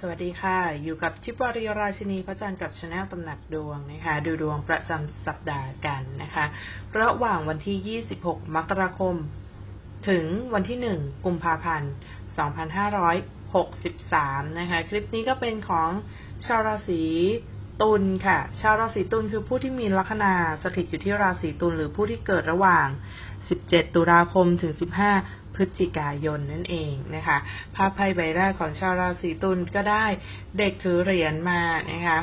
สวัสดีค่ะ อยู่กับชิปวารีราชินีพระจันทร์กับชาแนลตำหนักดวงนะคะ ดูดวงประจำสัปดาห์กันนะคะ ระหว่างวันที่ 26 มกราคม ถึงวันที่ 1 กุมภาพันธ์ 2563 นะคะ คลิปนี้ก็เป็นของชาวราศี ตุลค่ะ ชาวราศีตุลคือผู้ที่มีลัคนาสถิตอยู่ที่ราศีตุลหรือผู้ที่เกิดระหว่าง 17 ตุลาคมถึง 15 พฤศจิกายนนั่นเองนะคะภาพไพ่ใบแรกของชาวราศีตุลก็ได้เด็กถือเหรียญมานะคะ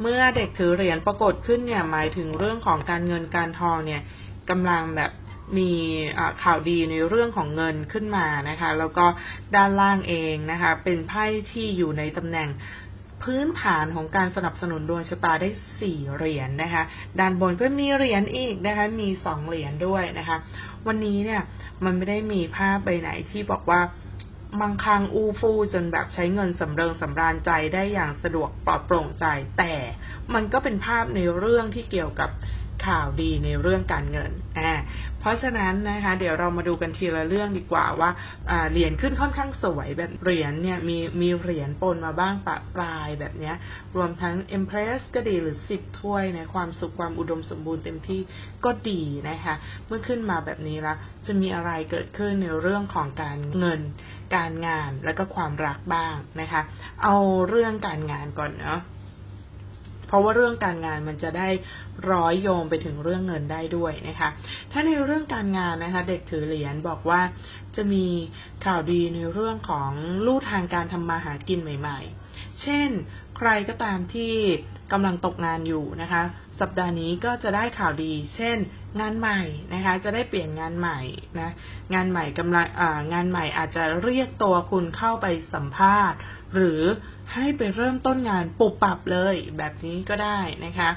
เมื่อเด็กถือเหรียญปรากฏขึ้นเนี่ยหมายถึงเรื่องของการเงินการทองเนี่ยกำลังแบบมีข่าวดีในเรื่องของเงินขึ้นมานะคะ แล้วก็ด้านล่างเองนะคะ เป็นไพ่ที่อยู่ในตำแหน่ง พื้นฐานของการสนับสนุนดวงชะตาได้สี่เหรียญนนะคะ ด้านบนก็มีเหรียญอีกนะคะ มีสองเหรียญด้วยนะคะ วันนี้เนี่ยมันไม่ได้มีภาพใบไหนที่บอกว่ามังคังอูฟูจนแบบใช้เงินสำเริงสำราญใจได้อย่างสะดวกปลอดโปร่งใจ แต่มันก็เป็นภาพในเรื่องที่เกี่ยวกับ ข่าวดีในเรื่องการเงินอ่าเพราะฉะนั้นนะคะ เดี๋ยวเรามาดูกันทีละเรื่องดีกว่าว่าาเหรียญขึ้นค่อนข้างสวยแบบเหรียญเนี่ยมีมีเหรียญปนมาบ้างปะปลายแบบเนี้ย รวมทั้ง Empress ก็ดีหรือสิบถ้วยในความสุขความอุดมสมบูรณ์เต็มที่ก็ดีนะคะ เมื่อขึ้นมาแบบนี้และจะมีอะไรเกิดขึ้นในเรื่องของการเงิน การงานแล้วก็ความรักบ้างนะคะ เอาเรื่องการงานก่อนเนาะ เพราะว่าเรื่องการงานมันจะได้ร้อยโยงไปถึงเรื่องเงินได้ด้วยนะคะ ถ้าในเรื่องการงานนะคะ เด็กถือเหรียญบอกว่าจะมีข่าวดีในเรื่องของลู่ทางการทำมาหากินใหม่ ๆ เช่น ใครก็ตามที่กำลังตกงานอยู่นะคะ สัปดาห์นี้ก็จะได้ข่าวดี เช่นงานใหม่นะคะ จะได้เปลี่ยนงานใหม่นะงานใหม่กำลังงานใหม่อาจจะเรียกตัวคุณเข้าไปสัมภาษณ์ หรือให้ไปเริ่มต้นงานปุบปรับเลยแบบนี้ก็ได้นะคะ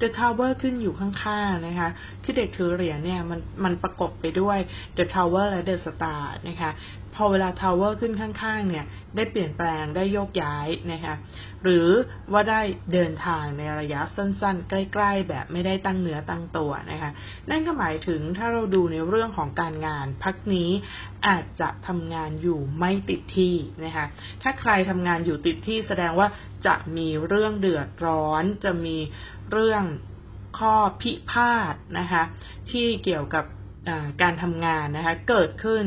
The Tower ขึ้นอยู่ข้างๆนะคะ ที่เด็กถือเหรียญเนี่ยมันมันประกบไปด้วย The Tower และ The Star นะคะพอเวลา Tower ขึ้นข้างๆ เนี่ย ได้เปลี่ยนแปลงได้โยกย้ายนะคะหรือว่าได้เดินทางในระยะสั้นๆ ใกล้ๆ แบบไม่ได้ตั้งเนื้อตั้งตัวนะคะนั่นก็หมายถึงถ้าเราดูในเรื่องของการงานพักนี้อาจจะทำงานอยู่ไม่ติดที่นะคะถ้าใครทำงานอยู่ติดที่แสดงว่าจะมีเรื่องเดือดร้อน จะมีเรื่องข้อพิพาทนะคะที่เกี่ยวกับการทำงานนะคะเกิดขึ้น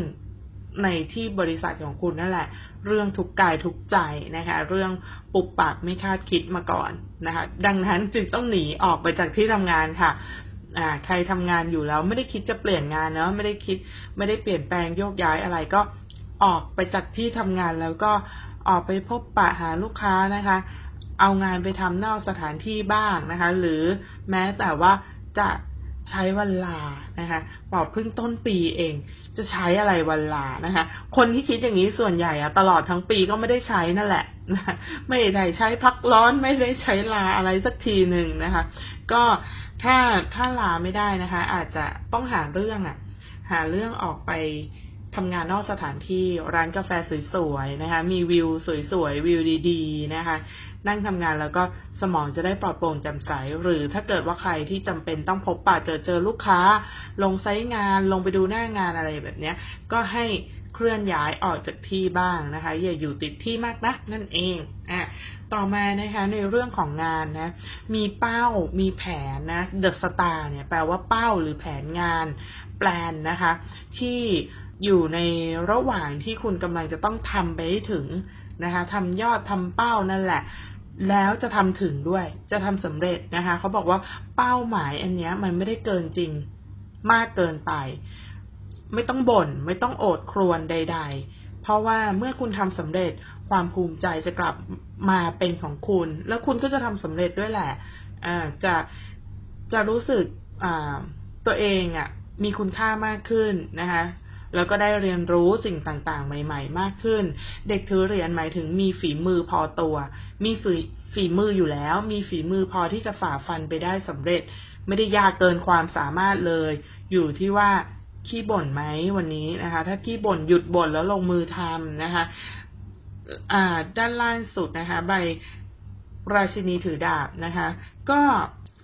ในที่บริษัทของคุณนั่นแหละ เรื่องทุกกายทุกใจนะคะ เรื่องปุบปับไม่คาดคิดมาก่อนนะคะ ดังนั้นจึงต้องหนีออกไปจากที่ทำงานค่ะ อ่าใครทำงานอยู่แล้วไม่ได้คิดจะเปลี่ยนงานเนาะไม่ได้คิดไม่ได้เปลี่ยนแปลงโยกย้ายอะไรก็ออกไปจากที่ทำงานแล้วก็ออกไปพบปะหาลูกค้านะคะ เอางานไปทำนอกสถานที่บ้างนะคะ หรือแม้แต่ว่าจะ ใช้วันลานะคะปอบเพิ่งต้นปีเอง จะใช้อะไรวันลานะคะ คนที่คิดอย่างนี้ส่วนใหญ่อะตลอดทั้งปีก็ไม่ได้ใช้นั่นแหละนะไม่ได้ใช้พักร้อนไม่ได้ใช้ลาอะไรสักทีหนึ่งนะคะ ก็ถ้าถ้าลาไม่ได้นะคะ อาจจะต้องหาเรื่องอะหาเรื่องออกไป ทำงานนอกสถานที่ร้านกาแฟสวยๆนะคะ มีวิวสวยๆวิวดีๆนะคะ นั่งทำงานแล้วก็สมองจะได้ปลอดโปร่งแจ่มใส หรือถ้าเกิดว่าใครที่จำเป็นต้องพบปะเจอเจอลูกค้า ลงไซต์งานลงไปดูหน้างานอะไรแบบนี้ก็ให้เคลื่อนย้ายออกจากที่บ้างนะคะ อย่าอยู่ติดที่มากนักนั่นเองอะต่อมานะคะในเรื่องของงานนะ มีเป้ามีแผนนะเดอะสตาร์เนี่ยแปลว่าเป้าหรือแผนงานแปลนนะคะ ที่ อยู่ในระหว่างที่คุณกำลังจะต้องทำไปให้ถึงนะคะทำยอดทำเป้านั่นแหละ แล้วจะทำถึงด้วย จะทำสำเร็จนะคะเขาบอกว่าเป้าหมายอันนี้มันไม่ได้เกินจริงมากเกินไป ไม่ต้องบน่นไม่ต้องโอดครวนใด ๆ เพราะว่าเมื่อคุณทำสำเร็จความภูมิใจจะกลับมาเป็นของคุณ แล้วคุณก็จะทำสำเร็จด้วยแหละจะจะรู้สึกตัวเองอะ่ะมีคุณค่ามากขึ้นนะคะ แล้วก็ได้เรียนรู้สิ่งต่างๆ ใหม่ ๆ มากขึ้น เด็กถือเหรียญหมายถึงมีฝีมือพอตัว มีฝีฝีมืออยู่แล้ว มีฝีมือพอที่จะฝ่าฟันไปได้สำเร็จ ไม่ได้ยากเกินความสามารถเลย อยู่ที่ว่าขี้บ่นไหมวันนี้นะคะ ถ้าขี้บ่นหยุดบ่นแล้วลงมือทำนะคะอ่าด้านล่างสุดนะคะใบราชินีถือดาบนะคะ ก็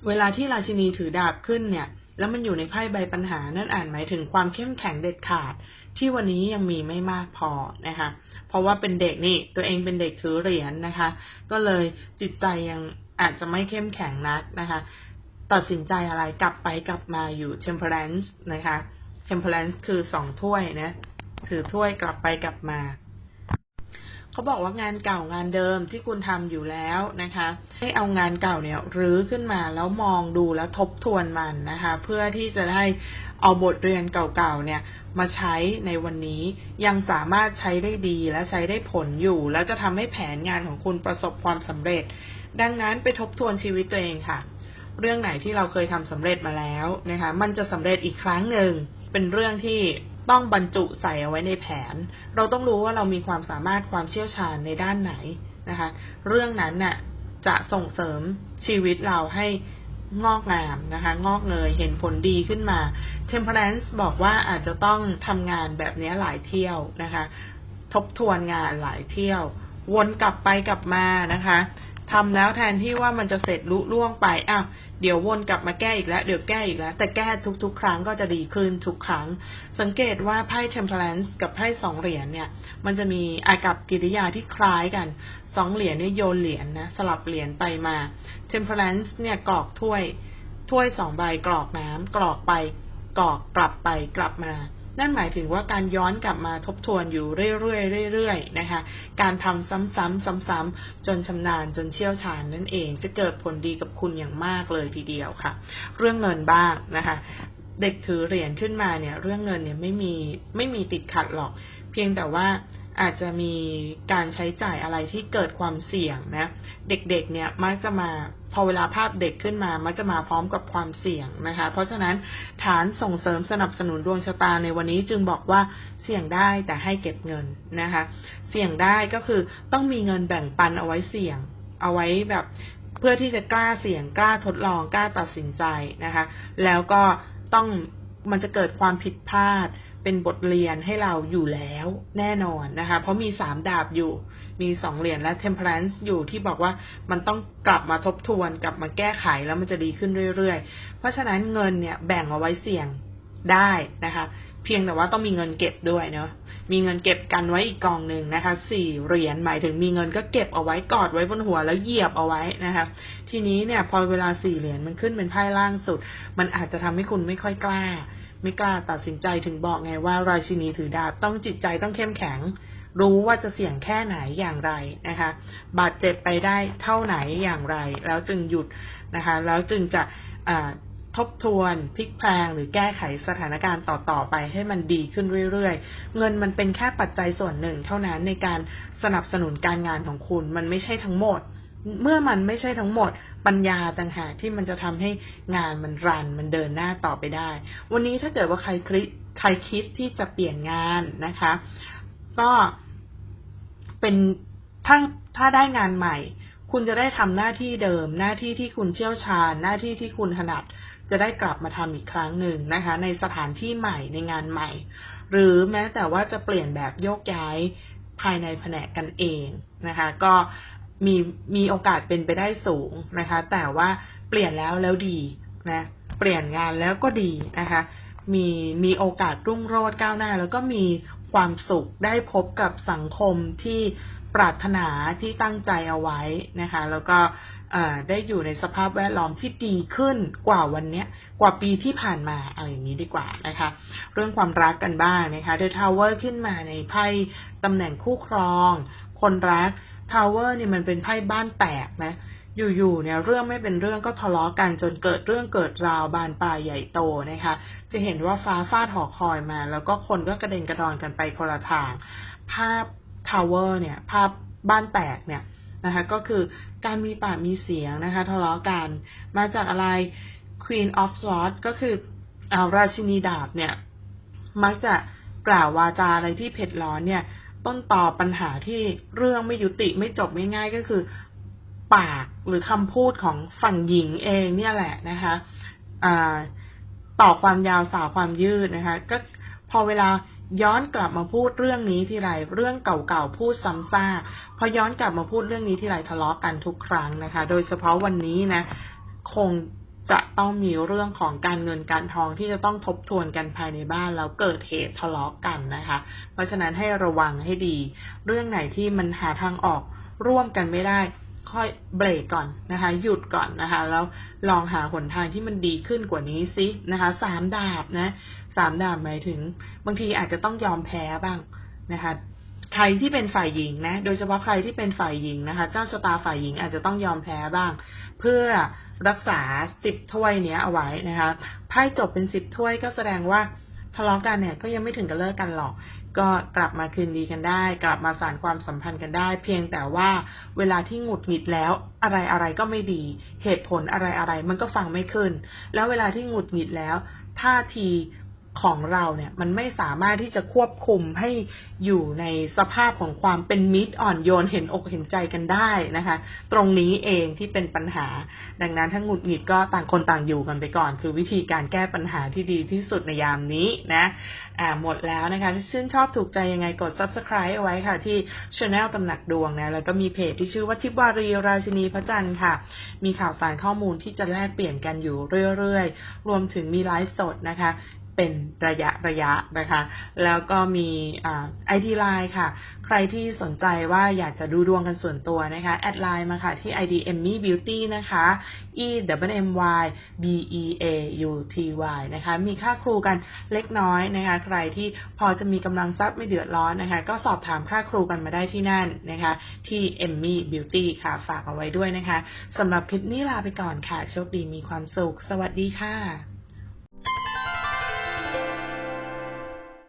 เวลาที่ราชินีถือดาบขึ้นเนี่ย แล้วมันอยู่ในไพ่ใบปัญหา นั่นอ่านหมายถึงความเข้มแข็งเด็ดขาด ที่วันนี้ยังมีไม่มากพอนะคะ เพราะว่าเป็นเด็กนี่ตัวเองเป็นเด็กถือเหรียญนนะคะ ก็เลยจิตใจยังอาจจะไม่เข้มแข็งนักนะคะ ตัดสินใจอะไรกลับไปกลับมาอยู่ temperance นะคะ temperance คือสองถ้วยนะ ถือถ้วยกลับไปกลับมา เขาบอกว่างานเก่างานเดิมที่คุณทำอยู่แล้วนะคะ ให้เอางานเก่าเนี่ยรื้อขึ้นมาแล้วมองดูแล้วทบทวนมันนะคะ เพื่อที่จะได้เอาบทเรียนเก่าๆเนี่ยมาใช้ในวันนี้ยังสามารถใช้ได้ดีและใช้ได้ผลอยู่ แล้วจะทำให้แผนงานของคุณประสบความสำเร็จ ดังนั้นไปทบทวนชีวิตตัวเองค่ะ เรื่องไหนที่เราเคยทำสำเร็จมาแล้วนะคะ มันจะสำเร็จอีกครั้งหนึ่งเป็นเรื่องที่ ต้องบรรจุใส่เอาไว้ในแผน เราต้องรู้ว่าเรามีความสามารถความเชี่ยวชาญในด้านไหนนะคะ เรื่องนั้นน่ะจะส่งเสริมชีวิตเราให้งอกงามนะคะ งอกเงยเห็นผลดีขึ้นมา Temperance บอกว่าอาจจะต้องทำงานแบบนี้หลายเที่ยวนะคะ ทบทวนงานหลายเที่ยว วนกลับไปกลับมานะคะ ทำแล้วแทนที่ว่ามันจะเสร็จลุล่วงไปอ้าวเดี๋ยววนกลับมาแก้อีกแล้ว เดี๋ยวแก้อีกแล้ว แต่แก้ทุกๆ ครั้งก็จะดีขึ้นทุกครั้ง สังเกตว่าไพ่ temperance กับไพ่สองเหรียญเนี่ย มันจะมีอากับกิริยาที่คล้ายกันสองเหรียญเนี่ยโยนเหรียญนะ สลับเหรียญไปมา temperance เนี่ยกรอกถ้วยถ้วยสองใบกรอกน้ำกรอกไปกรอกกลับไปกลับมา นั่นหมายถึงว่าการย้อนกลับมาทบทวนอยู่เรื่อยๆเรื่อยๆนะคะ การทำซ้ำๆซ้ำๆจนชำนาญจนเชี่ยวชาญนั่นเอง จะเกิดผลดีกับคุณอย่างมากเลยทีเดียวค่ะ เรื่องเงินบ้างนะคะ เด็กถือเหรียญขึ้นมาเนี่ย เรื่องเงินเนี่ยไม่มีไม่มีติดขัดหรอก เพียงแต่ว่าอาจจะมีการใช้จ่ายอะไรที่เกิดความเสี่ยงนะ เด็กๆ เนี่ยมักจะมา พอเวลาภาพเด็กขึ้นมามักจะมาพร้อมกับความเสี่ยงนะคะ เพราะฉะนั้นฐานส่งเสริมสนับสนุนดวงชะตาในวันนี้จึงบอกว่าเสี่ยงได้แต่ให้เก็บเงินนะคะ เสี่ยงได้ก็คือต้องมีเงินแบ่งปันเอาไว้เสี่ยง เอาไว้แบบเพื่อที่จะกล้าเสี่ยงกล้าทดลองกล้าตัดสินใจนะคะ แล้วก็ต้องมันจะเกิดความผิดพลาด เป็นบทเรียนให้เราอยู่แล้วแน่นอนนะคะ เพราะมีสามดาบอยู่ มีสองเหรียญและ temperance อยู่ที่บอกว่ามันต้องกลับมาทบทวนกลับมาแก้ไขแล้วมันจะดีขึ้นเรื่อยๆ เพราะฉะนั้นเงินเนี่ยแบ่งเอาไว้เสี่ยงได้นะคะ เพียงแต่ว่าต้องมีเงินเก็บด้วยเนาะมีเงินเก็บกันไว้อีกกองหนึ่งนะคะสี่เหรียญหมายถึงมีเงินก็เก็บเอาไว้กอดไว้บนหัวแล้วเหยียบเอาไว้นะคะทีนี้เนี่ยพอเวลาสี่เหรียญมันขึ้นเป็นไพ่ล่างสุด มันอาจจะทำให้คุณไม่ค่อยกล้า ไม่กล้าตัดสินใจถึงบอกไงว่าราชินีถือดาบต้องจิตใจต้องเข้มแข็ง รู้ว่าจะเสี่ยงแค่ไหนอย่างไรนะคะ บาดเจ็บไปได้เท่าไหนอย่างไร แล้วจึงหยุดนะคะ แล้วจึงจะทบทวนพลิกแพลงหรือแก้ไขสถานการณ์ต่อ ๆ ไปให้มันดีขึ้นเรื่อย ๆ เงินมันเป็นแค่ปัจจัยส่วนหนึ่ง เท่านั้นในการสนับสนุนการงานของคุณมันไม่ใช่ทั้งหมด เมื่อมันไม่ใช่ทั้งหมดปัญญาต่างหากที่มันจะทำให้งานมันรันมันเดินหน้าต่อไปได้ วันนี้ถ้าเกิดว่าใครคิดใครคิดที่จะเปลี่ยนงานนะคะ ก็เป็นถ้าถ้าได้งานใหม่ คุณจะได้ทำหน้าที่เดิม หน้าที่ที่คุณเชี่ยวชาญ หน้าที่ที่คุณถนัดจะได้กลับมาทำอีกครั้งหนึ่งนะคะ ในสถานที่ใหม่ในงานใหม่ หรือแม้แต่ว่าจะเปลี่ยนแบบโยกย้ายภายในแผนกกันเองนะคะ ก็ มีมีโอกาสเป็นไปได้สูงนะคะ แต่ว่าเปลี่ยนแล้วแล้วดีนะเปลี่ยนงานแล้วก็ดีนะคะ มีมีโอกาสรุ่งโรจน์ก้าวหน้า แล้วก็มีความสุขได้พบกับสังคมที่ปรารถนาที่ตั้งใจเอาไว้นะคะ แล้วก็ได้อยู่ในสภาพแวดล้อมที่ดีขึ้นกว่าวันนี้กว่าปีที่ผ่านมาอะไรอย่างนี้ดีกว่านะคะ เรื่องความรักกันบ้างนะคะเดอะทาวเวอร์ขึ้นมาในไพ่ตำแหน่งคู่ครอง คนรัก ทาวเวอร์เนี่ยมันเป็นไพ่บ้านแตกนะ อยู่ๆเนี่ยเรื่องไม่เป็นเรื่องก็ทะเลาะกันจนเกิดเรื่องเกิดราวบานปลายใหญ่โตนะคะ จะเห็นว่าฟ้าฟาดหอคอยมา แล้วก็คนก็กระเด็นกระดอนกันไปคนละทาง ภาพทาวเวอร์เนี่ย ภาพบ้านแตกเนี่ยนะคะก็คือการมีปากมีเสียงนะคะทะเลาะกัน มาจากอะไร Queen of Swords ก็คืออาราชินีดาบเนี่ย มักจะกล่าววาจาอะไรที่เผ็ดร้อนเนี่ย ต้นต่อปัญหาที่เรื่องไม่ยุติไม่จบไม่ง่ายก็คือ ปากหรือคำพูดของฝั่งหญิงเองเนี่ยแหละนะคะต่อความยาวสาวความยืดนะคะ ก็พอเวลาย้อนกลับมาพูดเรื่องนี้ทีไรเรื่องเก่าๆพูดซ้ำซากพอย้อนกลับมาพูดเรื่องนี้ทีไรทะเลาะกันทุกครั้งนะคะ โดยเฉพาะวันนี้นะ คง จะต้องมีเรื่องของการเงินการทองที่จะต้องทบทวนกันภายในบ้านแล้วเกิดเหตุทะเลาะกันนะคะ เพราะฉะนั้นให้ระวังให้ดี เรื่องไหนที่มันหาทางออกร่วมกันไม่ได้ค่อยเบรกก่อนนะคะ หยุดก่อนนะคะ แล้วลองหาหนทางที่มันดีขึ้นกว่านี้ซินะคะสามดาบนะสามดาบหมายถึง บางทีอาจจะต้องยอมแพ้บ้างนะคะใครที่เป็นฝ่ายหญิงนะ โดยเฉพาะใครที่เป็นฝ่ายหญิงนะคะ เจ้าชะตาฝ่ายหญิงอาจจะต้องยอมแพ้บ้าง เพื่อ รักษาสิบถ้วยเนี้ยเอาไว้นะคะไพ่จบเป็นสิบถ้วยก็แสดงว่าทะเลาะกันเนี่ยก็ยังไม่ถึงกับเลิกกันหรอก ก็กลับมาคืนดีกันได้ กลับมาสานความสัมพันธ์กันได้ เพียงแต่ว่าเวลาที่หงุดหงิดแล้วอะไรอะไรก็ไม่ดี เหตุผลอะไรอะไรมันก็ฟังไม่ขึ้น แล้วเวลาที่หงุดหงิดแล้วท่าที ของเราเนี่ยมันไม่สามารถที่จะควบคุมให้อยู่ในสภาพของความเป็นมิตรอ่อนโยนเห็นอกเห็นใจกันได้นะคะ ตรงนี้เองที่เป็นปัญหา ดังนั้นถ้าหงุดหงิดก็ต่างคนต่างอยู่กันไปก่อน คือวิธีการแก้ปัญหาที่ดีที่สุดในยามนี้นะอ่าหมดแล้วนะคะถ้าชื่นชอบถูกใจยังไงกด subscribe เอาไว้ค่ะ ที่ channel ตำหนักดวงนะแล้วก็มีเพจที่ชื่อว่าทิพวารีราชินีพระจันทร์ค่ะ มีข่าวสารข้อมูลที่จะแลกเปลี่ยนกันอยู่เรื่อยๆ รวมถึงมีไลฟ์สดนะคะ เป็นระยะระยะนะคะ แล้วก็มีไอดีไลน์ค่ะ ใครที่สนใจว่าอยากจะดูดวงกันส่วนตัวนะคะ แอดไลน์มาค่ะที่ ID Emmy Beauty นะคะ E W M Y B E A U T Y นะคะ มีค่าครูกันเล็กน้อยนะคะ ใครที่พอจะมีกำลังทรัพย์ไม่เดือดร้อนนะคะ ก็สอบถามค่าครูกันมาได้ที่นั่นนะคะ ที่ Emmy Beauty ค่ะ ฝากเอาไว้ด้วยนะคะสำหรับคลิปนี้ลาไปก่อนค่ะ โชคดีมีความสุข สวัสดีค่ะ